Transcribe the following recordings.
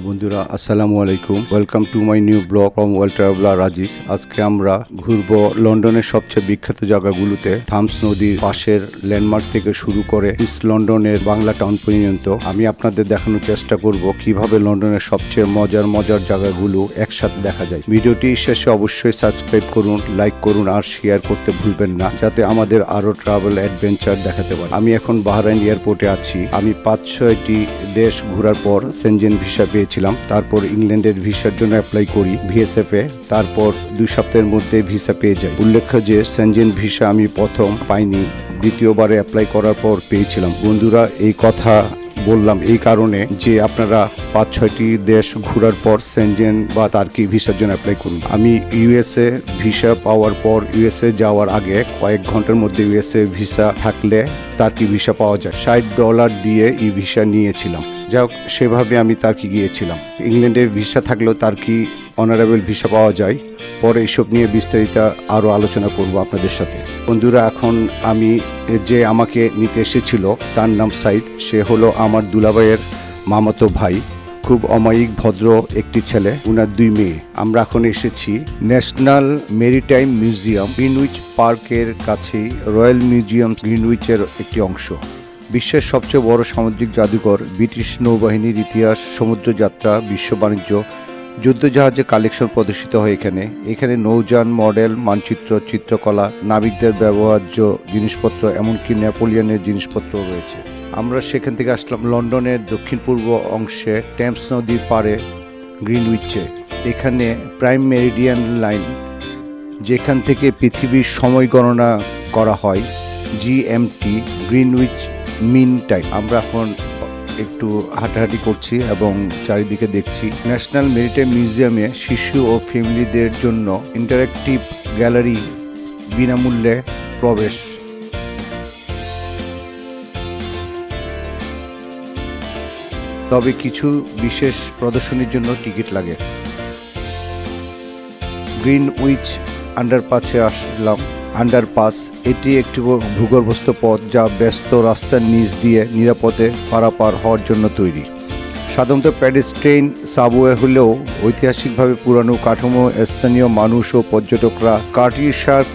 Hello বন্ধুরা, আসসালামু আলাইকুম। Welcome to my new blog from world traveller Rajis আজকে আমরা ঘুরবো লন্ডনের সবচেয়ে বিখ্যাত জায়গাগুলোতে থামস নদীর পাশের ল্যান্ডমার্ক থেকে শুরু করে ইস্ট লন্ডনের বাংলা টাউন পর্যন্ত। আমি আপনাদের দেখানোর চেষ্টা করব কীভাবে লন্ডনের সবচেয়ে মজার মজার জায়গাগুলো একসাথে দেখা যায়। ভিডিওটি শেষে অবশ্যই সাবস্ক্রাইব করুন লাইক করুন আর শেয়ার করতে ভুলবেন না, যাতে আমাদের আরও ট্রাভেল অ্যাডভেঞ্চার দেখাতে পারি। আমি এখন বাহরাইন এয়ারপোর্টে আছি। আমি পাঁচ ছয়টি দেশ ঘোরার পর সেনজেন ভিসা পেয়েছিলাম তারপর ইংল্যান্ডের ভিসার জন্য অ্যাপ্লাই করি ভিএসএফ এ। তারপর দুই সপ্তাহের মধ্যে ভিসা পেয়ে যাই। উল্লেখ্য যে সেনজেন ভিসা আমি প্রথম পাইনি। দ্বিতীয়বারে অ্যাপ্লাই করার পর পেয়েছিলাম। বন্ধুরা, এই কথা বললাম এই কারণে যে আপনারা পাঁচ ছয়টি দেশ ঘোরার পর সেনজেন বা তার্কি ভিসার জন্য অ্যাপ্লাই করুন। আমি ইউএসএ ভিসা পাওয়ার পর ইউএসএ যাওয়ার আগে কয়েক ঘণ্টার মধ্যে ইউএসএ ভিসা থাকলে তার্কি ভিসা পাওয়া যায়। ষাট ডলার দিয়ে ই ভিসা নিয়েছিলাম। যাই হোক সেভাবে আমি তার্কি গিয়েছিলাম। ইংল্যান্ডের ভিসা থাকলেও তার্কি অনারেবল ভিসা পাওয়া যায়। পরে এসব নিয়ে বিস্তারিত আরও আলোচনা করব আপনাদের সাথে। বন্ধুরা, এখন আমি যে আমাকে নিতে এসেছিল, তার নাম সাইদ। সে হলো আমার দুলাভাইয়ের মামাতো ভাই। খুব অমায়িক, ভদ্র একটি ছেলে, উনার দুই মেয়ে। আমরা এখন এসেছি ন্যাশনাল মেরিটাইম মিউজিয়াম, গ্রিনউইচ পার্কের কাছেই, রয়্যাল মিউজিয়াম গ্রিনউইচের একটি অংশ। বিশ্বের সবচেয়ে বড় সামুদ্রিক জাদুঘর, ব্রিটিশ নৌবাহিনীর ইতিহাস সমুদ্রযাত্রা বিশ্ব বাণিজ্য, যুদ্ধজাহাজে কালেকশন প্রদর্শিত হয় এখানে। এখানে নৌযান, মডেল, মানচিত্র, চিত্রকলা, নাবিকদের ব্যবহার্য জিনিসপত্র, এমনকি নেপোলিয়নের জিনিসপত্র রয়েছে। আমরা সেখান থেকে আসলাম লন্ডনের দক্ষিণ পূর্ব অংশে, টেমস নদীর পাড়ে, গ্রিনউইচে। এখানে প্রাইম মেরিডিয়ান লাইন, যেখান থেকে পৃথিবীর সময় গণনা করা হয় জিএমটি গ্রিনউইচ মিন টাইম। আমরা এখন একটু হাঁটাহাঁটি করছি এবং চারিদিকে দেখছি। ন্যাশনাল মেরিটাইম মিউজিয়ামে শিশু ও ফ্যামিলিদের জন্য ইন্টারেক্টিভ গ্যালারি বিনামূল্যে প্রবেশ। তবে কিছু বিশেষ প্রদর্শনীর জন্য টিকিট লাগে। গ্রিন উইচ আন্ডারপাসে আসলাম। আন্ডারপাস এটি একটি ভূগর্ভস্থ পথ যা ব্যস্ত রাস্তার নিচ দিয়ে নিরাপদে পারাপার হওয়ার জন্য তৈরি। সাধারণত প্যাডেস্ট্রেইন সাবওয়ে হলেও ঐতিহাসিকভাবে পুরানো কাঠামো, স্থানীয় মানুষ ও পর্যটকরা কার্টিশার্ক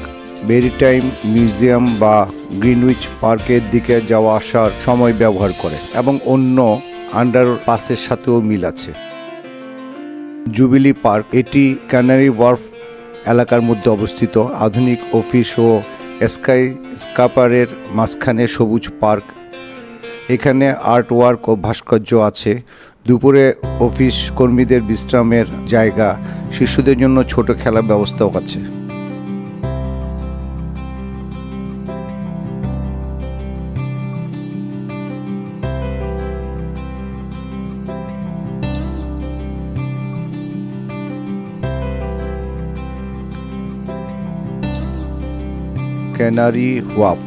মেরিটাইম মিউজিয়াম বা গ্রিনউইচ পার্কের দিকে যাওয়া আসার সময় ব্যবহার করে এবং অন্য আন্ডারপাসের সাথেও মিল আছে। জুবিলি পার্ক, এটি ক্যানারি ওয়ার্ফ এলাকার মধ্যে অবস্থিত আধুনিক অফিস ও স্কাই স্কাপারের মাঝখানে সবুজ পার্ক। এখানে আর্ট ওয়ার্ক ও ভাস্কর্য আছে। দুপুরে অফিস কর্মীদের বিশ্রামের জায়গা। শিশুদের জন্য ছোট খেলার ব্যবস্থাও আছে। ক্যানারি ওয়াফ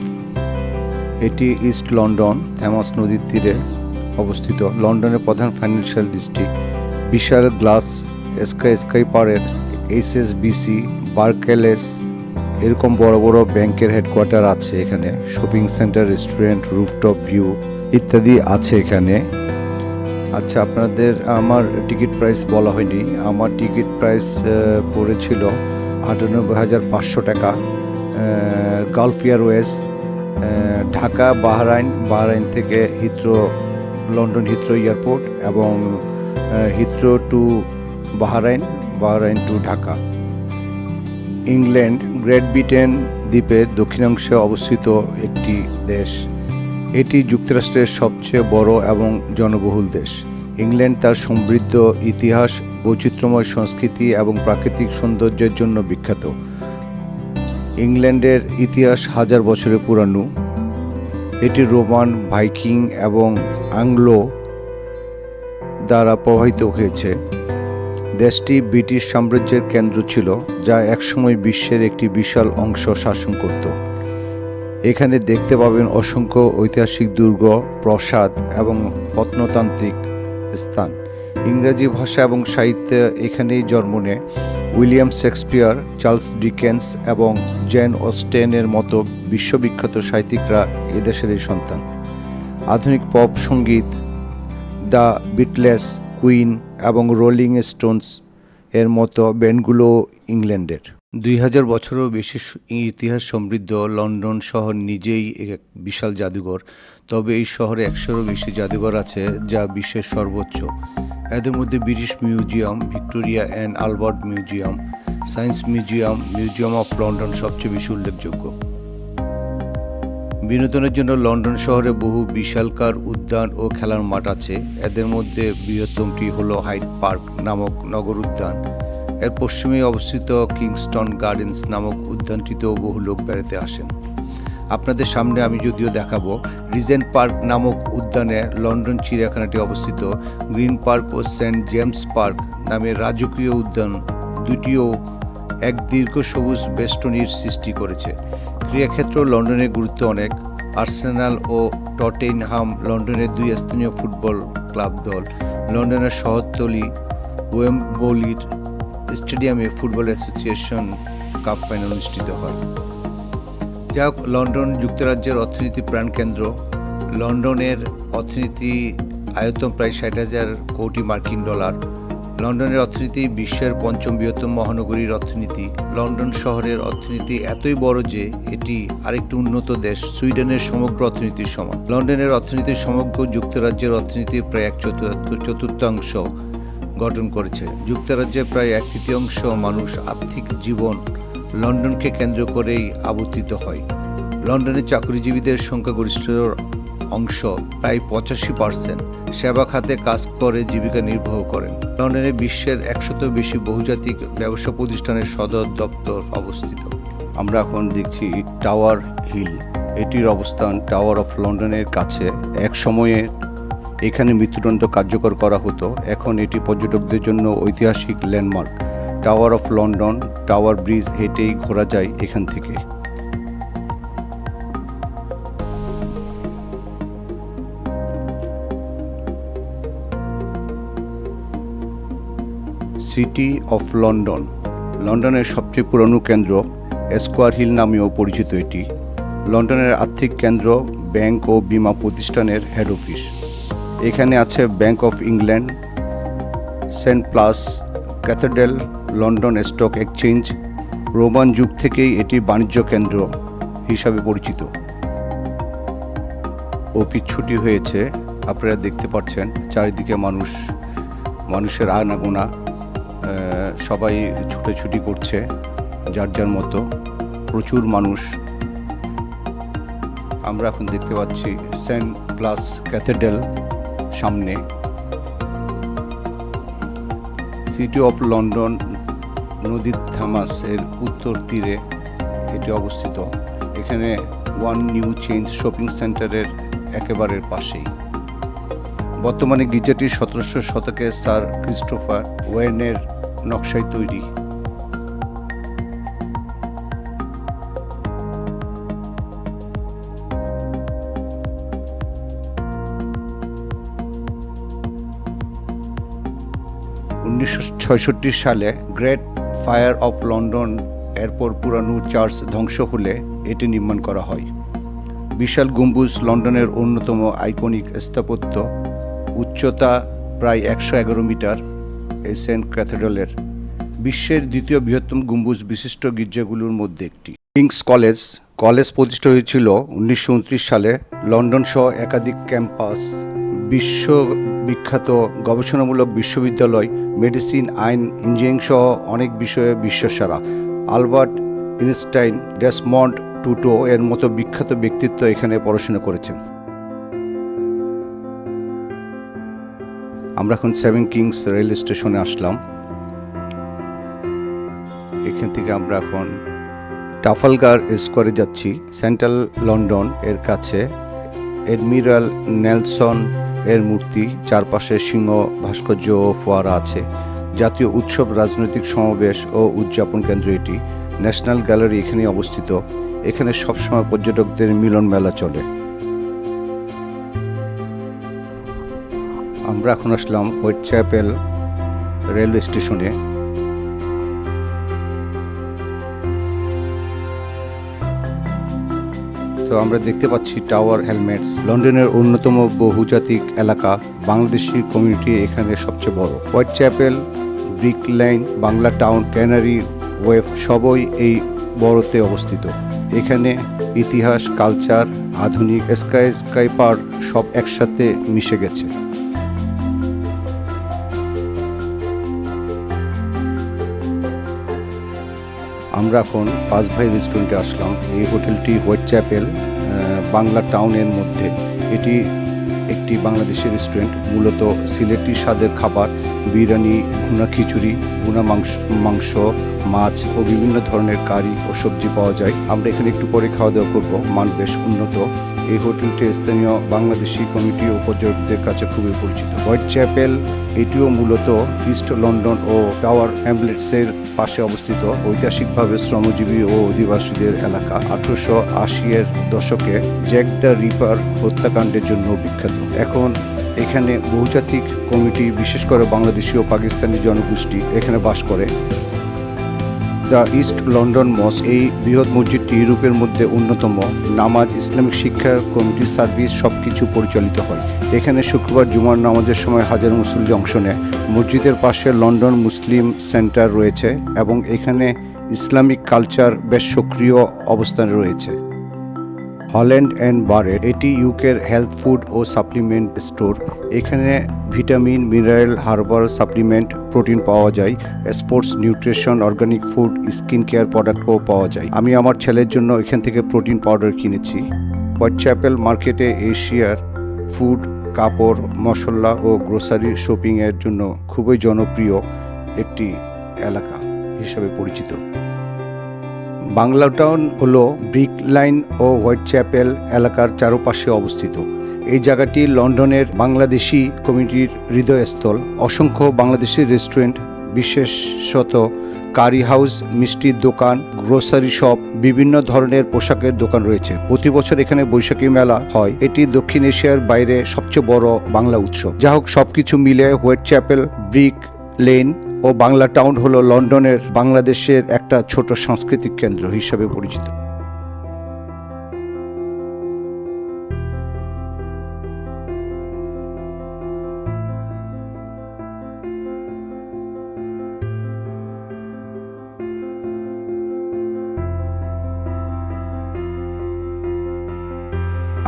এটি ইস্ট লন্ডন, থ্যামাস নদীর তীরে অবস্থিত। লন্ডনের প্রধান ফাইন্যান্সিয়াল ডিস্ট্রিক্ট। বিশাল গ্লাস স্কাই স্কাই পারের এইচএসবিসি বার্কেলেস, এরকম বড় বড় ব্যাংকের হেডকোয়ার্টার আছে এখানে। Shopping centre, restaurant, rooftop view ইত্যাদি আছে এখানে। আচ্ছা আপনাদের আমার টিকিট প্রাইস বলা হয়নি। আমার টিকিট প্রাইস পড়েছিল আটানব্বই হাজার পাঁচশো টাকা। Gulf Airways Dhaka, Bahrain Bahrain থেকে হিথ্রো লন্ডন হিথ্রো এয়ারপোর্ট এবং Heathrow to Bahrain Bahrain to Dhaka. England Great Britain দ্বীপের দক্ষিণাংশে অবস্থিত একটি দেশ। এটি যুক্তরাষ্ট্রের সবচেয়ে বড় এবং জনবহুল দেশ। ইংল্যান্ড তার সমৃদ্ধ ইতিহাস, বৈচিত্র্যময় সংস্কৃতি এবং প্রাকৃতিক সৌন্দর্যের জন্য বিখ্যাত। ইংল্যান্ডের ইতিহাস হাজার বছরের পুরানো। এটি রোমান, ভাইকিং এবং আংলো দ্বারা প্রভাবিত হয়েছে। দেশটি ব্রিটিশ সাম্রাজ্যের কেন্দ্র ছিল, যা একসময় বিশ্বের একটি বিশাল অংশ শাসন করত। এখানে দেখতে পাবেন অসংখ্য ঐতিহাসিক দুর্গ, প্রসাদ এবং প্রত্নতান্ত্রিক স্থান। ইংরেজি ভাষা এবং সাহিত্য এখানেই জন্ম নেয়। উইলিয়াম শেক্সপিয়ার, চার্লস ডিকেন্স এবং জেন অস্টেনের মতো বিশ্ববিখ্যাত সাহিত্যিকরা এদেশের এই সন্তান। আধুনিক পপ সংগীত, দ্য বিটলেস কুইন এবং রোলিং স্টোনস এর মতো ব্যান্ডগুলো ইংল্যান্ডের। দুই হাজার বছরও বেশি ইতিহাস সমৃদ্ধ লন্ডন শহর নিজেই এক বিশাল জাদুঘর। তবে এই শহরে একশোরও বেশি জাদুঘর আছে যা বিশ্বের সর্বোচ্চ। এদের মধ্যে British Museum, Victoria and Albert Museum, Science Museum Museum of London সবচেয়ে বেশি উল্লেখযোগ্য। বিনোদনের জন্য লন্ডন শহরে বহু বিশালকার উদ্যান ও খেলার মাঠ আছে। এদের মধ্যে বৃহত্তমটি হলো হাইড পার্ক নামক নগর উদ্যান। এর পশ্চিমে অবস্থিত কিংস্টন গার্ডেন্স নামক উদ্যানটিতেও বহু লোক বেড়াতে আসেন। আপনাদের সামনে আমি যদিও দেখাবো রিজেন্ট পার্ক নামক উদ্যানে লন্ডন চিড়িয়াখানাটি অবস্থিত। গ্রিন পার্ক ও সেন্ট জেমস পার্ক নামে রাজকীয় উদ্যান দুটিও এক দীর্ঘ সবুজ বেষ্টনীর সৃষ্টি করেছে। ক্রীড়াক্ষেত্র লন্ডনের গুরুত্ব অনেক। আর্সেনাল ও টটেনহাম লন্ডনের দুই স্থানীয় ফুটবল ক্লাব দল। লন্ডনের শহরতলি ওয়েম্বলির স্টেডিয়ামে ফুটবল অ্যাসোসিয়েশন কাপ ফাইনাল অনুষ্ঠিত হয়। যা লন্ডন যুক্তরাজ্যের অর্থনীতি প্রাণকেন্দ্র। লন্ডনের অর্থনীতি আয়তন প্রায় ষাট হাজার কোটি মার্কিন ডলার। লন্ডনের অর্থনীতি বিশ্বের পঞ্চম বৃহত্তম মহানগরীর অর্থনীতি। লন্ডন শহরের অর্থনীতি এতই বড় যে এটি আরেকটি উন্নত দেশ, সুইডেনের সমগ্র অর্থনীতির সমান। লন্ডনের অর্থনীতি সমগ্র যুক্তরাজ্যের অর্থনীতির প্রায় এক চতুর্থ চতুর্থাংশ গঠন করেছে। যুক্তরাজ্যের প্রায় এক তৃতীয়াংশ মানুষ আর্থিক জীবন লন্ডনকে কেন্দ্র করেই আবর্তিত হয়। লন্ডনের চাকরিজীবীদের সংখ্যাগরিষ্ঠ অংশ প্রায় পঁচাশি পার্সেন্ট সেবা খাতে কাজ করে, জীবিকা নির্বাহ করেন। লন্ডনে বিশ্বের একশত বেশি বহুজাতিক ব্যবসা প্রতিষ্ঠানের সদর দপ্তর অবস্থিত। আমরা এখন দেখছি টাওয়ার হিল। এটির অবস্থান টাওয়ার অফ লন্ডনের কাছে। এক সময়ে এখানে মৃত্যুদণ্ড কার্যকর করা হতো। এখন এটি পর্যটকদের জন্য ঐতিহাসিক landmark. Tower of London Tower Bridge হেঁটেই ঘোরা যায় এখান থেকে। সিটি অফ লন্ডন লন্ডনের সবচেয়ে পুরনো কেন্দ্র স্কোয়ার হিল নামেও পরিচিত এটি। লন্ডনের আর্থিক কেন্দ্র, ব্যাংক ও বীমা প্রতিষ্ঠানের হেড অফিস এখানে আছে Bank of England Saint Paul's Cathedral London Stock Exchange, Roman যুগ থেকেই এটি বাণিজ্য কেন্দ্র হিসাবে পরিচিত। অফিস ছুটি হয়েছে, আপনারা দেখতে পাচ্ছেন, চারিদিকে মানুষ, মানুষের আনাগোনা সবাই ছুটোছুটি করছে, যার যার মতো, প্রচুর মানুষ। আমরা এখন দেখতে পাচ্ছি সেন্ট প্লাস ক্যাথেড্রাল সামনে। সিটি অফ লন্ডন নদীর থামাস এর উত্তর তীরে এটি অবস্থিত। এখানে ওয়ান নিউ চেঞ্জ শপিং সেন্টারের একেবারে পাশেই। বর্তমানে গির্জাটি সতেরোশো শতকে স্যার ক্রিস্টোফার ওয়েনের নকশায় তৈরি। উনিশশো সালে গ্রেট ফায়ার অফ লন্ডন এরপর পুরানো চার্চ ধ্বংস হলে এটি নির্মাণ করা হয়। বিশাল গম্বুজ লন্ডনের অন্যতম আইকনিক স্থাপত্য, উচ্চতা প্রায় একশো এগারো মিটার এই সেন্ট ক্যাথেড্রালের। বিশ্বের দ্বিতীয় বৃহত্তম গম্বুজ বিশিষ্ট গির্জাগুলোর মধ্যে একটি। কিংস কলেজ কলেজ প্রতিষ্ঠা হয়েছিল উনিশশো উনত্রিশ সালে। লন্ডন সহ একাধিক ক্যাম্পাস, বিশ্ব বিখ্যাত গবেষণামূলক বিশ্ববিদ্যালয় মেডিসিন, আইন, ইঞ্জিনিয়ারিং সহ অনেক বিষয়ে বিশ্বসারা। আলবার্ট ইনস্টাইন, ডেসমন্ড টুটো এর মতো বিখ্যাত ব্যক্তিত্ব এখানে পড়াশোনা করেছেন। আমরা এখন সেভেন কিংস রেল স্টেশনে আসলাম। এখান থেকে আমরা এখন টাফালগার স্কোয়ারে যাচ্ছি। সেন্ট্রাল লন্ডন এর কাছে। এডমিরাল নেলসন এর মূর্তি চারপাশে সিংহ, ভাস্কর্য ও ফোয়ারা আছে। জাতীয় উৎসব, রাজনৈতিক সমাবেশ ও উদযাপন কেন্দ্র এটি। ন্যাশনাল গ্যালারি এখানে অবস্থিত। এখানে সবসময় পর্যটকদের মিলন মেলা চলে। আমরা এখন আসলাম হোয়াইট চ্যাপেল রেলওয়ে স্টেশনে। তো আমরা দেখতে পাচ্ছি টাওয়ার হেলমেটস। লন্ডনের অন্যতম বহুজাতিক এলাকা, বাংলাদেশি কমিউনিটি এখানে সবচেয়ে বড়। Whitechapel, Brick Lane, Bangla Town, Canary wave সবই এই বড়তে অবস্থিত। এখানে ইতিহাস, কালচার, আধুনিক, স্কাই স্কাইপার সব একসাথে মিশে গেছে। আমরা এখন পাঁচ ভাই রেস্টুরেন্টে আসলাম। এই হোটেলটি হোয়াইট চ্যাপেল বাংলা টাউনের মধ্যে। এটি একটি বাংলাদেশি রেস্টুরেন্ট মূলত সিলেটি স্বাদের খাবার। বিরিয়ানি, ভুনা খিচুড়ি, ভুনা মাংস মাংস, মাছ ও বিভিন্ন ধরনের কারি ও সবজি পাওয়া যায়। আমরা এখানে একটু পরে খাওয়া দাওয়া করব। মান বেশ উন্নত। এই হোটেলটি স্থানীয় বাংলাদেশি কমিটি ও পর্যটকদের কাছে খুবই পরিচিত। হোয়াইট চ্যাপেল, এটিও মূলত ইস্ট লন্ডন ও টাওয়ার হ্যামলেটসের পাশে অবস্থিত। ঐতিহাসিকভাবে শ্রমজীবী ও অধিবাসীদের এলাকা আঠারোশো আশি এর দশকে জ্যাক দ্য রিপার হত্যাকাণ্ডের জন্য বিখ্যাত। এখন এখানে বহুজাতিক কমিটি, বিশেষ করে বাংলাদেশি ও পাকিস্তানি জনগোষ্ঠী এখানে বাস করে। দ্য ইস্ট লন্ডন মস এই বৃহৎ মসজিদটি ইউরোপের মধ্যে অন্যতম। নামাজ, ইসলামিক শিক্ষা, কমিটি সার্ভিস সব কিছু পরিচালিত হয়। এখানে শুক্রবার জুমার নামাজের সময় হাজার মুসল্লি অংশ নেয়। মসজিদের পাশে লন্ডন মুসলিম সেন্টার রয়েছে এবং এখানে ইসলামিক কালচার বেশ সক্রিয় অবস্থানে রয়েছে। হল্যান্ড অ্যান্ড বারের এটি ইউকের হেলথ ফুড ও সাপ্লিমেন্ট স্টোর। এখানে vitamin, mineral, herbal supplement, protein পাওয়া যায়, sports, nutrition, organic food, skin care প্রোডাক্টও পাওয়া যায়। আমি আমার ছেলের জন্য এখান থেকে প্রোটিন পাউডার কিনেছি। হোয়াইট চ্যাপেল মার্কেটে এশিয়ার ফুড, কাপড়, মশলা ও গ্রোসারি শপিংয়ের জন্য খুবই জনপ্রিয় একটি এলাকা হিসাবে পরিচিত। বাংলা টাউন হলো ব্রিক লাইন ও হোয়াইট চ্যাপেল এলাকার চারপাশে অবস্থিত। এই জায়গাটি লন্ডনের বাংলাদেশি কমিউনিটির হৃদয়স্থল। অসংখ্য বাংলাদেশি রেস্টুরেন্ট, বিশেষত কারি হাউস, মিষ্টির দোকান, গ্রোসারি শপ, বিভিন্ন ধরনের পোশাকের দোকান রয়েছে। প্রতি বছর এখানে বৈশাখী মেলা হয়। এটি দক্ষিণ এশিয়ার বাইরে সবচেয়ে বড় বাংলা উৎসব। যা হোক সবকিছু মিলে হোয়াইট চ্যাপেল, ব্রিক লেন ও বাংলা টাউন হলো লন্ডনের বাংলাদেশের একটা ছোট সাংস্কৃতিক কেন্দ্র হিসাবে পরিচিত।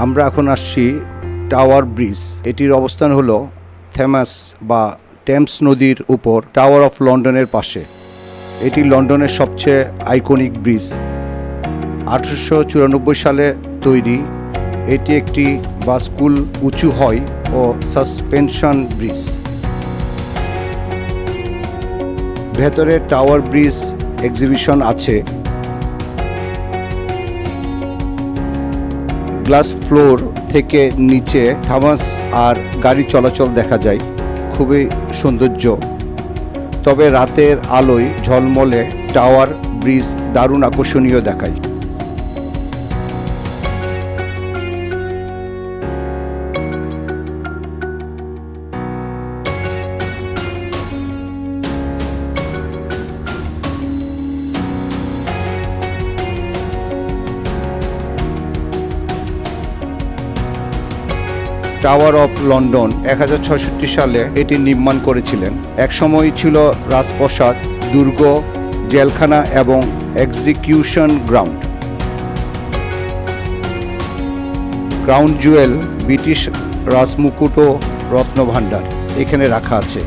আমরা এখন আসছি টাওয়ার ব্রিজ এটির অবস্থান হলো থেমাস বা টেমস নদীর উপর টাওয়ার অফ লন্ডনের পাশে। এটি লন্ডনের সবচেয়ে আইকনিক ব্রিজ আঠারোশো চুরানব্বই সালে তৈরি। এটি একটি বাসকুল উঁচু হয় ও সাসপেনশন ব্রিজ ভেতরে টাওয়ার ব্রিজ এক্সিবিশন আছে। গ্লাস ফ্লোর থেকে নিচে থামাস আর গাড়ি চলাচল দেখা যায়। খুবই সৌন্দর্য। তবে রাতের আলোয় ঝলমলে টাওয়ার ব্রিজ দারুণ আকর্ষণীয় দেখায়। টাওয়ার অফ লন্ডন এক সালে এটি নির্মাণ করেছিলেন। একসময় ছিল রাজপ্রসাদ, দুর্গ, জেলখানা এবং execution ground. Ground jewel, British রাজমুকুট ও রত্নভাণ্ডার এখানে রাখা আছে।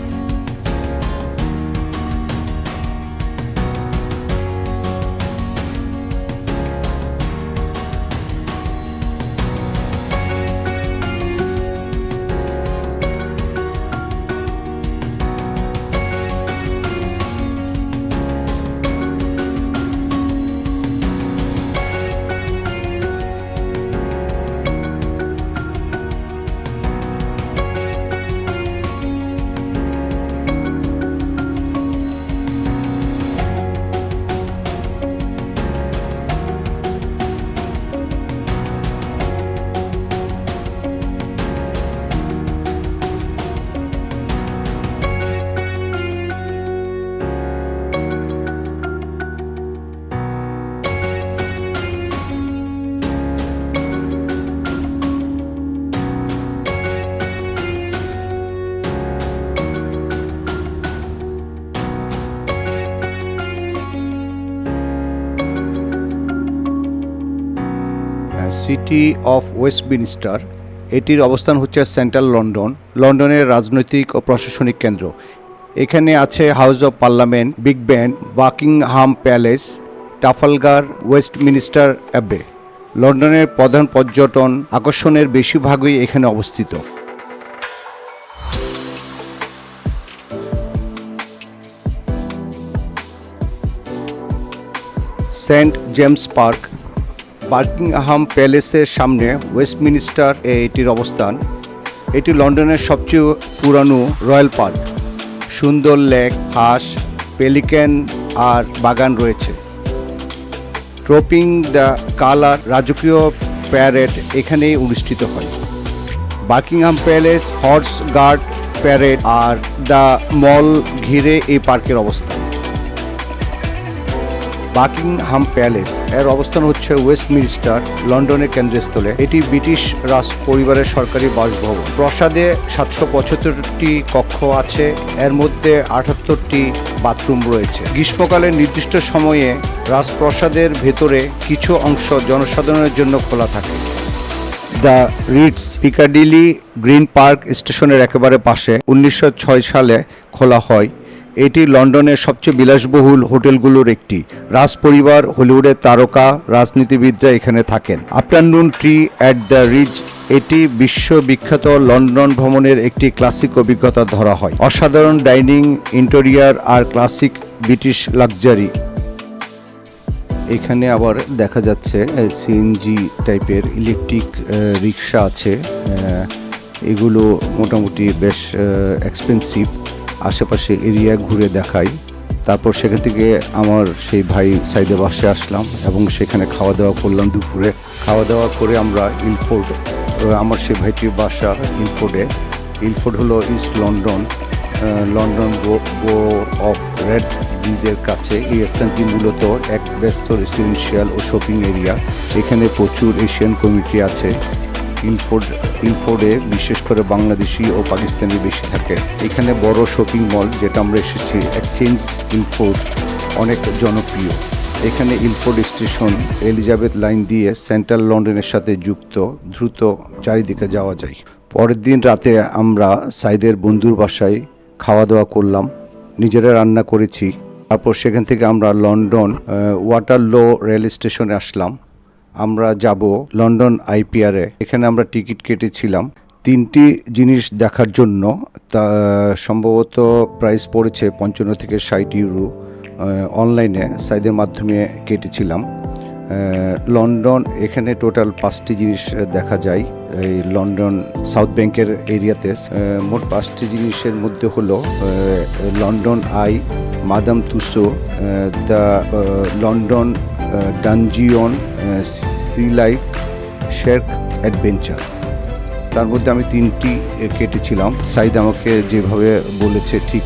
সিটি অফ ওয়েস্টমিনিস্টার, এটির অবস্থান হচ্ছে সেন্ট্রাল লন্ডন, লন্ডনের রাজনৈতিক ও প্রশাসনিক কেন্দ্র। এখানে আছে House of Parliament, Big Ben Buckingham Palace Trafalgar Westminster Abbey. লন্ডনের প্রধান পর্যটন আকর্ষণের বেশিরভাগই এখানে অবস্থিত। সেন্ট জেমস পার্ক বার্কিংহাম প্যালেসের সামনে ওয়েস্টমিনিস্টার এটির অবস্থান। এটি লন্ডনের সবচেয়ে পুরানো রয়্যাল পার্ক। সুন্দর লেক, হাঁস পেলিক্যান আর বাগান রয়েছে। ট্রপিং দ্য কালার রাজকীয় প্যারেড এখানেই অনুষ্ঠিত হয়। Buckingham Palace, Horse Guard Parade R the Mall ঘিরে এই পার্কের অবস্থান। Buckingham Palace. এর অবস্থান হচ্ছে ওয়েস্টমিনিস্টার লন্ডনের কেন্দ্রস্থলে। এটি ব্রিটিশ রাজ পরিবারের সরকারি বাসভবন। প্রাসাদে সাতশো পঁচাত্তরটি কক্ষ আছে। এর মধ্যে আটাত্তরটি বাথরুম রয়েছে। গ্রীষ্মকালে নির্দিষ্ট সময়ে রাজপ্রাসাদের ভেতরে কিছু অংশ জনসাধারণের জন্য খোলা থাকে। The Ritz Piccadilly Green Park স্টেশনের একেবারে পাশে উনিশশো ছয় সালে খোলা হয়। এটি লন্ডনের সবচেয়ে বিলাসবহুল হোটেলগুলোর একটি। রাজ পরিবার হলিউডের তারকা, রাজনীতিবিদরা এখানে থাকেন। Afternoon tea at the Ritz, এটি বিশ্ববিখ্যাত লন্ডন ভ্রমণের একটি ক্লাসিক অভিজ্ঞতা ধরা হয়। অসাধারণ ডাইনিং, ইন্টেরিয়ার আর ক্লাসিক ব্রিটিশ লাক্সারি। এখানে আবার দেখা যাচ্ছে সিএনজি টাইপের ইলেকট্রিক রিক্সা আছে। এগুলো মোটামুটি বেশ এক্সপেন্সিভ আশেপাশে এরিয়া ঘুরে দেখাই। তারপর সেখান থেকে আমার সেই ভাই সাইডে বাসে আসলাম এবং সেখানে খাওয়া দাওয়া করলাম দুপুরে। খাওয়া দাওয়া করে আমরা ইলফোর্ড, আমার সেই ভাইটির বাসা ইলফোর্ডে। ইলফোর্ড হলো ইস্ট লন্ডন লন্ডন গো অফ রেড ব্রিজের কাছে। এই স্থানটি মূলত এক ব্যস্ত রেসিডেন্সিয়াল ও শপিং এরিয়া এখানে প্রচুর এশিয়ান কমিউনিটি আছে। ইলফোর্ড ইলফোর্ডে বিশেষ করে বাংলাদেশি ও পাকিস্তানি বেশি থাকে। এখানে বড় শপিং মল যেটা আমরা এসেছি এক্সচেঞ্জ ইলফোর্ড অনেক জনপ্রিয়। এখানে ইলফোর্ড স্টেশন এলিজাবেথ লাইন দিয়ে সেন্ট্রাল লন্ডনের সাথে যুক্ত, দ্রুত চারিদিকে যাওয়া যায়। পরের দিন রাতে আমরা সাইদের বন্ধুর বাসায় খাওয়া দাওয়া করলাম, নিজেরা রান্না করেছি। তারপর সেখান থেকে আমরা লন্ডন ওয়াটারলো রেল স্টেশনে আসলাম। আমরা যাব লন্ডন আইপিআরে। এখানে আমরা টিকিট কেটেছিলাম। তিনটি জিনিস দেখার জন্য, তা, সম্ভবত প্রাইস পড়েছে পঞ্চান্ন থেকে ষাট ইউরো অনলাইনে সাইদের মাধ্যমে কেটেছিলাম। লন্ডন, এখানে টোটাল পাঁচটি জিনিস দেখা যায়। এই লন্ডন সাউথ ব্যাংকের এরিয়াতে মোট পাঁচটি জিনিসের মধ্যে হলো London Eye, Madame Tussauds the London Dungeon Sea Life, Shrek Adventure. তার মধ্যে আমি তিনটি কেটেছিলাম। সাইদ আমাকে যেভাবে বলেছে, ঠিক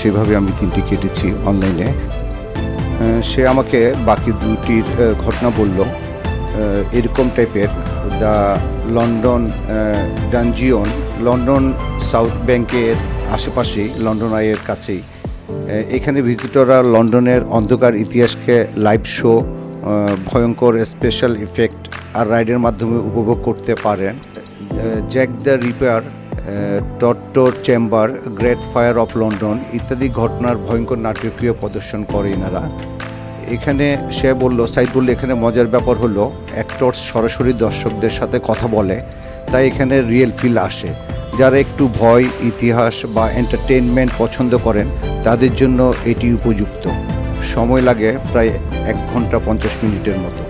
সেভাবে আমি তিনটি কেটেছি অনলাইনে। সে আমাকে বাকি দুটির ঘটনা বলল। এরকম টাইপের। The London dungeon, London south ব্যাংকের আশেপাশেই, লন্ডন আইয়ের কাছেই। এখানে ভিজিটররা লন্ডনের অন্ধকার ইতিহাসকে লাইভ শো ভয়ঙ্কর স্পেশাল ইফেক্ট আর রাইডের মাধ্যমে উপভোগ করতে পারেন। Jack the ripper torture chamber, great fire of London ইত্যাদি ঘটনার ভয়ঙ্কর নাটকীয় প্রদর্শন করে এনারা। এখানে সে বলল সাইদ বলল এখানে মজার ব্যাপার হলো অ্যাক্টরস সরাসরি দর্শকদের সাথে কথা বলে, তাই এখানে রিয়েল ফিল আসে। যারা একটু ভয়, ইতিহাস বা এন্টারটেনমেন্ট পছন্দ করেন, তাদের জন্য এটি উপযুক্ত। সময় লাগে প্রায় এক ঘণ্টা পঞ্চাশ মিনিটের মতো।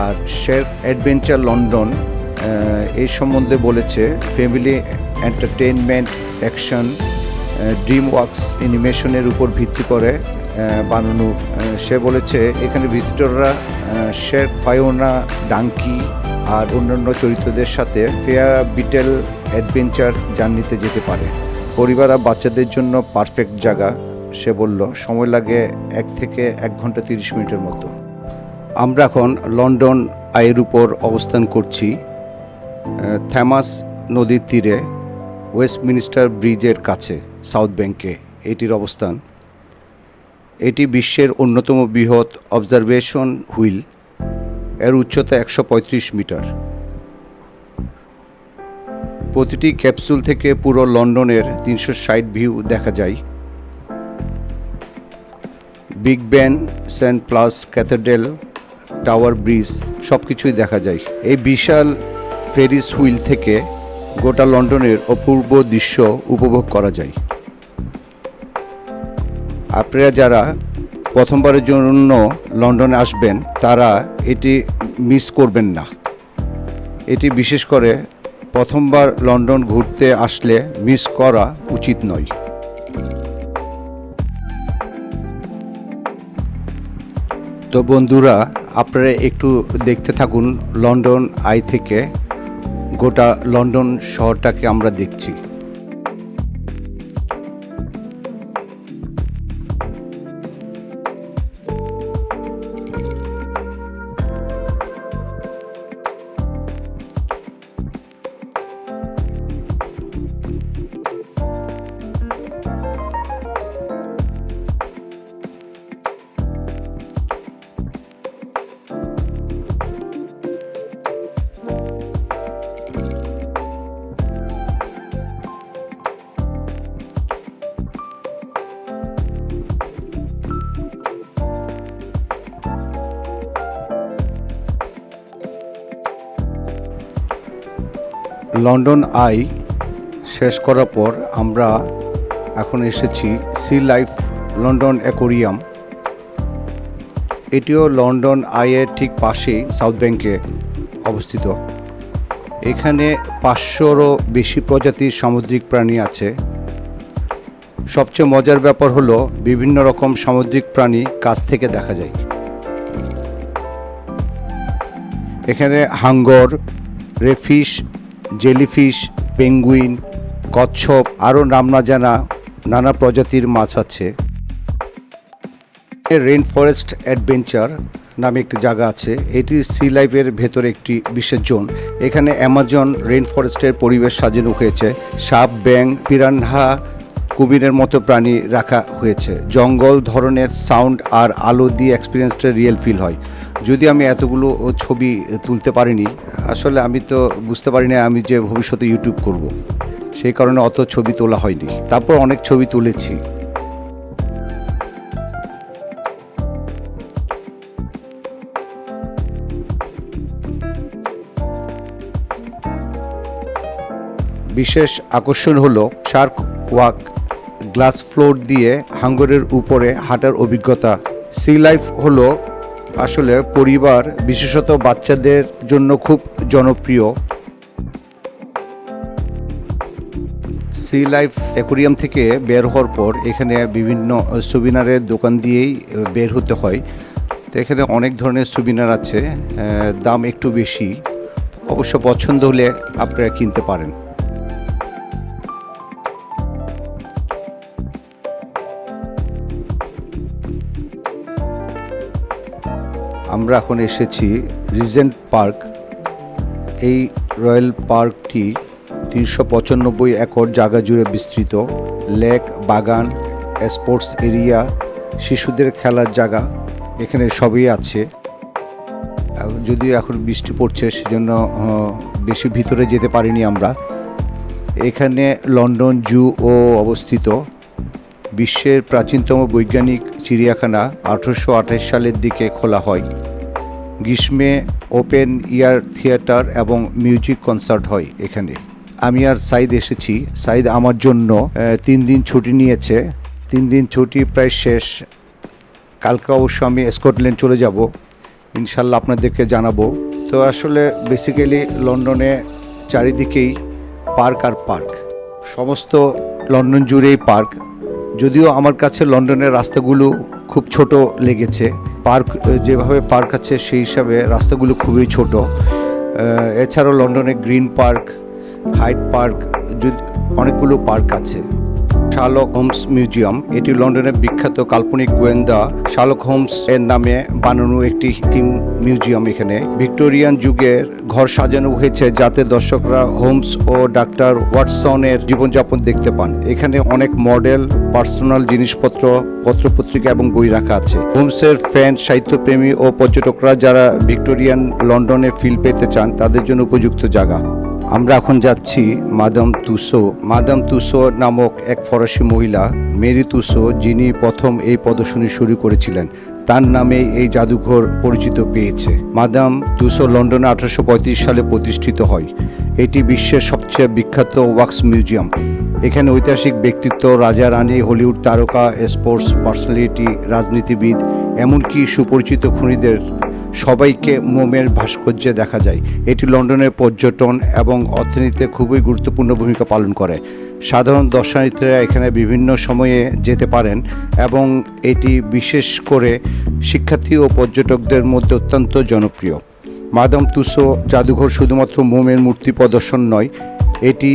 আর শের অ্যাডভেঞ্চার লন্ডন এই সম্বন্ধে বলেছে family entertainment action DreamWorks অ্যানিমেশনের উপর ভিত্তি করে বানানো। সে বলেছে, এখানে ভিজিটররা শের ফায়োনা ডাঙ্কি আর অন্যান্য চরিত্রদের সাথে ফেয়া বিটেল অ্যাডভেঞ্চার জার্নিতে যেতে পারে। পরিবার আর বাচ্চাদের জন্য পারফেক্ট জায়গা, সে বলল। সময় লাগে এক থেকে এক ঘণ্টা তিরিশ মিনিটের মতো। আমরা এখন লন্ডন আয়ের উপর অবস্থান করছি থ্যামাস নদীর তীরে। ওয়েস্টমিনিস্টার ব্রিজের কাছে, সাউথ ব্যাংকে। এটির অবস্থান। এটি বিশ্বের অন্যতম বৃহৎ অবজারভেশন হুইল। এর উচ্চতা একশো পঁয়ত্রিশ মিটার। প্রতিটি ক্যাপসুল থেকে পুরো লন্ডনের তিনশো ষাট ভিউ দেখা যায়। Big Ben Saint Paul's Cathedral, Tower Bridge সব কিছুই দেখা যায়। এই বিশাল ফেরিস হুইল থেকে গোটা লন্ডনের অপূর্ব দৃশ্য উপভোগ করা যায়। আপনারা যারা প্রথমবারের জন্য লন্ডনে আসবেন, তারা এটি মিস করবেন না। এটি বিশেষ করে প্রথমবার লন্ডন ঘুরতে আসলে মিস করা উচিত নয়। তো বন্ধুরা, আপনারা একটু দেখতে থাকুন লন্ডন আই থেকে। গোটা লন্ডন শহরটাকে আমরা দেখছি। লন্ডন আই শেষ করার পর আমরা এখন এসেছি সি লাইফ লন্ডন অ্যাকোরিয়াম। এটিও লন্ডন আইয়ের ঠিক পাশেই সাউথ ব্যাংকে অবস্থিত। এখানে পাঁচশোরও বেশি প্রজাতির সামুদ্রিক প্রাণী আছে। সবচেয়ে মজার ব্যাপার হলো বিভিন্ন রকম সামুদ্রিক প্রাণী কাছ থেকে দেখা যায়। এখানে হাঙ্গর, রেফিশ জেলিফিশ, পেঙ্গুইন, কচ্ছপ, আরও নাম না জানা নানা প্রজাতির মাছ আছে। রেন ফরেস্ট অ্যাডভেঞ্চার নামে একটি জায়গা আছে। এটি সি লাইফের ভেতরে একটি বিশেষ জোন। এখানে অ্যামাজন রেন ফরেস্টের পরিবেশ সাজানো হয়েছে। সাপ ব্যাং পিরানহা, কুমিরের মতো প্রাণী রাখা হয়েছে। জঙ্গল ধরনের সাউন্ড আর আলো দিয়ে এক্সপিরিয়েন্সটা রিয়েল ফিল হয়। যদি আমি এতগুলো ছবি তুলতে পারিনি, আসলে আমি তো বুঝতে পারি না আমি যে ভবিষ্যতে ইউটিউব করব। সেই কারণে অত ছবি তোলা হয়নি। তারপর অনেক ছবি তুলেছি। বিশেষ আকর্ষণ হলো শার্ক ওয়াক গ্লাস ফ্লোর দিয়ে হাঙ্গরের উপরে হাঁটার অভিজ্ঞতা। সি লাইফ হলো আসলে পরিবার, বিশেষত বাচ্চাদের জন্য খুব জনপ্রিয়। সি লাইফ অ্যাকোরিয়াম থেকে বের হওয়ার পর এখানে বিভিন্ন সুবিনারের দোকান দিয়েই বের হতে হয়। তো এখানে অনেক ধরনের সুবিনার আছে দাম একটু বেশি। অবশ্য পছন্দ হলে আপনারা কিনতে পারেন। আমরা এখন এসেছি রিজেন্ট পার্ক এই রয়্যাল পার্কটি তিনশো পঁচানব্বই একর জায়গা জুড়ে বিস্তৃত। লেক বাগান স্পোর্টস এরিয়া শিশুদের খেলার জায়গা এখানে সবই আছে। যদিও এখন বৃষ্টি পড়ছে, সেজন্য বেশি ভিতরে যেতে পারিনি আমরা। এখানে লন্ডন জু ও অবস্থিত। বিশ্বের প্রাচীনতম বৈজ্ঞানিক চিড়িয়াখানা আঠারোশো আঠাশ সালের দিকে খোলা হয়। গ্রীষ্মে ওপেন ইয়ার থিয়েটার এবং মিউজিক কনসার্ট হয় এখানে। আমি আর সাইদ এসেছি। সাইদ আমার জন্য তিন দিন ছুটি নিয়েছে। তিন দিন ছুটি প্রায় শেষ। কালকে অবশ্য আমি স্কটল্যান্ড চলে যাব। ইনশাল্লাহ আপনাদেরকে জানাব। তো আসলে বেসিক্যালি লন্ডনে চারিদিকেই পার্ক আর পার্ক। সমস্ত লন্ডন জুড়েই পার্ক। যদিও আমার কাছে লন্ডনের রাস্তাগুলো খুব ছোট লেগেছে। পার্ক যেভাবে পার্ক আছে সেই হিসাবে রাস্তাগুলো খুবই ছোট। এছাড়াও লন্ডনে গ্রিন পার্ক হাইট পার্ক অনেকগুলো পার্ক আছে। Sherlock Holmes museum. এটি লন্ডনের বিখ্যাত কাল্পনিক গোয়েন্দা শার্লক হোমস এর নামে বানানো একটি থিম মিউজিয়াম এখানে। ভিক্টোরিয়ান যুগের ঘর সাজানো হয়েছে যাতে দর্শকরা হোমস ও ডাক্তার ওয়াটসনের জীবনযাপন দেখতে পান। এখানে অনেক মডেল, পার্সোনাল জিনিসপত্র, পত্রপত্রিকা এবং বই রাখা আছে। হোমসের ফ্যান, সাহিত্যপ্রেমী ও পর্যটকরা যারা ভিক্টোরিয়ান লন্ডনে ফিল পেতে চান, তাদের জন্য উপযুক্ত জায়গা। আমরা এখন যাচ্ছি মাদাম তুসো। মাদাম তুসো নামক এক ফরাসি মহিলা, মেরি তুসো, যিনি প্রথম এই প্রদর্শনী শুরু করেছিলেন। তার নামে এই জাদুঘর পরিচিত পেয়েছে। মাদাম তুসো লন্ডনে আঠারোশো পঁয়ত্রিশ সালে প্রতিষ্ঠিত হয়। এটি বিশ্বের সবচেয়ে বিখ্যাত ওয়াক্স মিউজিয়াম। এখানে ঐতিহাসিক ব্যক্তিত্ব, রাজা, রানী, হলিউড তারকা, স্পোর্টস, পার্সোনালিটি, রাজনীতিবিদ, এমনকি সুপরিচিত খুনিদের সবাইকে মোমের ভাস্কর্যে দেখা যায়। এটি লন্ডনের পর্যটন এবং অর্থনীতিতে খুবই গুরুত্বপূর্ণ ভূমিকা পালন করে। সাধারণ দর্শনার্থীরা এখানে বিভিন্ন সময়ে যেতে পারেন এবং এটি বিশেষ করে শিক্ষার্থী ও পর্যটকদের মধ্যে অত্যন্ত জনপ্রিয়। মাদাম তুসো জাদুঘর শুধুমাত্র মোমের মূর্তি প্রদর্শন নয়, এটি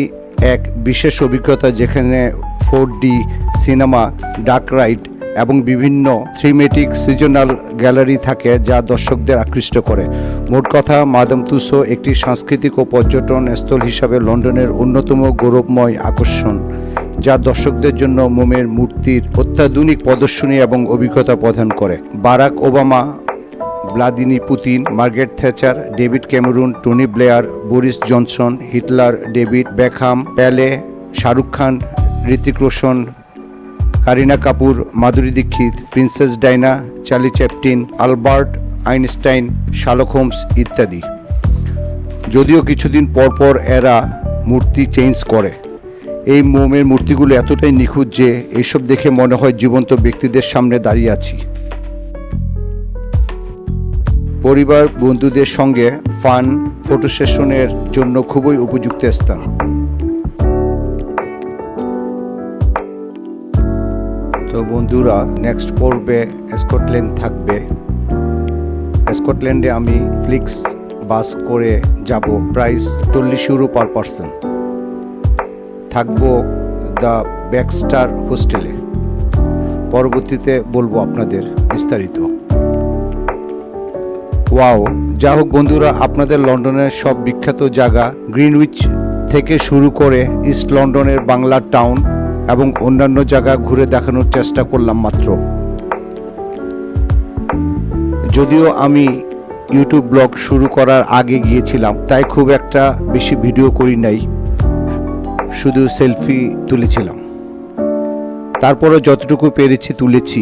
এক বিশেষ অভিজ্ঞতা যেখানে four D cinema duck ride এবং বিভিন্ন থ্রিমেটিক সিজনাল গ্যালারি থাকে যা দর্শকদের আকৃষ্ট করে। মোট কথা, মাদাম তুসো একটি সাংস্কৃতিক ও পর্যটন স্থল হিসাবে লন্ডনের অন্যতম গৌরবময় আকর্ষণ, যা দর্শকদের জন্য মোমের মূর্তির অত্যাধুনিক প্রদর্শনী এবং অভিজ্ঞতা প্রদান করে। Barack Obama Vladimir Putin, Margaret Thatcher David Cameron, Tony Blair, Boris Johnson, Hitler, David Beckham Pele, Shahrukh Khan Hrithik Roshan Kareena Kapoor, Madhuri Dixit, princess Diana, Charlie Chaplin Albert Einstein Sherlock Holmes ইত্যাদি। যদিও কিছুদিন পর পর এরা মূর্তি change করে। এই মোমের মূর্তিগুলো এতটাই নিখুঁত যে এইসব দেখে মনে হয় জীবন্ত ব্যক্তিদের সামনে দাঁড়িয়ে আছি। পরিবার, বন্ধুদের সঙ্গে ফান, ফটো সেশনের জন্য খুবই উপযুক্ত স্থান। তো বন্ধুরা নেক্সট পর্বে স্কটল্যান্ড থাকবে। স্কটল্যান্ডে আমি ফ্লিক্স বাস করে যাব প্রাইস চল্লিশ ইউরো পার পারসন থাকব দ্য ব্যাকস্টার হোস্টেলে পরবর্তীতে বলব আপনাদের বিস্তারিত। ওয়াও যা হোক বন্ধুরা, আপনাদের লন্ডনের সব বিখ্যাত জায়গা গ্রিনউইচ থেকে শুরু করে ইস্ট লন্ডনের বাংলা টাউন এবং অন্যান্য জায়গা ঘুরে দেখানোর চেষ্টা করলাম মাত্র। যদিও আমি ইউটিউব ব্লগ শুরু করার আগে গিয়েছিলাম, তাই খুব একটা বেশি ভিডিও করি নাই, শুধু সেলফি তুলেছিলাম। তারপরে যতটুকু পেরেছি তুলেছি।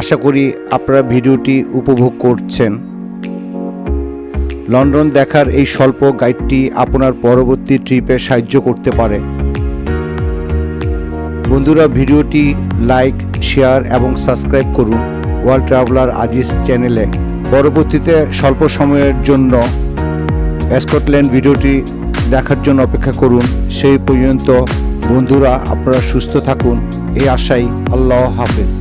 আশা করি আপনারা ভিডিওটি উপভোগ করছেন। লন্ডন দেখার এই স্বল্প গাইডটি আপনার পরবর্তী ট্রিপে সাহায্য করতে পারে। বন্ধুরা, ভিডিওটি লাইক শেয়ার এবং সাবস্ক্রাইব করুন ওয়ার্ল্ড ট্রাভেলার আজিজ চ্যানেলে। পরবর্তীতে স্বল্প সময়ের জন্য স্কটল্যান্ড ভিডিওটি দেখার জন্য অপেক্ষা করুন। সেই পর্যন্ত বন্ধুরা, আপনারা সুস্থ থাকুন। এই আশাই আল্লাহ হাফেজ।